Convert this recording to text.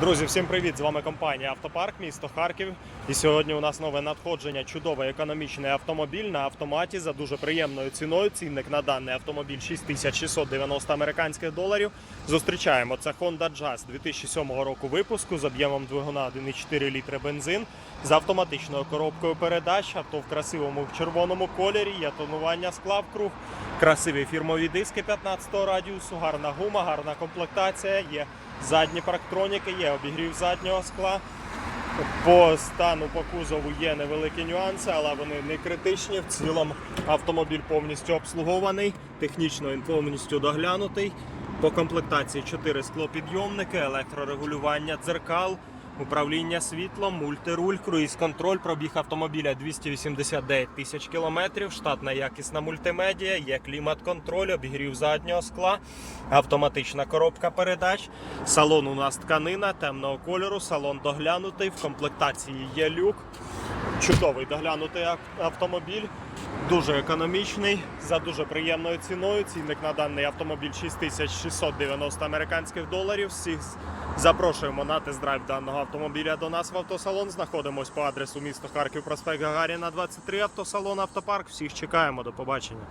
Друзі, всім привіт! З вами компанія Автопарк, місто Харків. І сьогодні у нас нове надходження. Чудовий економічний автомобіль на автоматі за дуже приємною ціною. Цінник на даний автомобіль 6690 американських доларів. Зустрічаємо це Honda Jazz 2007 року випуску з об'ємом двигуна 1,4 літри бензин з автоматичною коробкою передач. Авто в красивому в червоному кольорі. Є тонування скла в круг, красиві фірмові диски 15 го радіусу, гарна гума, гарна комплектація. Є задні парктроніки, є обігрів заднього скла. По стану по кузову є невеликі нюанси, але вони не критичні. В цілому автомобіль повністю обслугований, технічно він повністю доглянутий. По комплектації 4 склопідйомники, електрорегулювання дзеркал, управління світлом, мультируль, круїз-контроль, пробіг автомобіля 289 тисяч кілометрів, штатна якісна мультимедіа, є клімат-контроль, обігрів заднього скла, автоматична коробка передач. Салон у нас тканина темного кольору, салон доглянутий, в комплектації є люк. Чудовий доглянутий автомобіль, дуже економічний, за дуже приємною ціною. Цінник на даний автомобіль 6690 американських доларів. Всіх запрошуємо на тест-драйв даного автомобіля до нас в автосалон. Знаходимось по адресу місто Харків, проспект Гагаріна, 23, автосалон Автопарк. Всіх чекаємо. До побачення.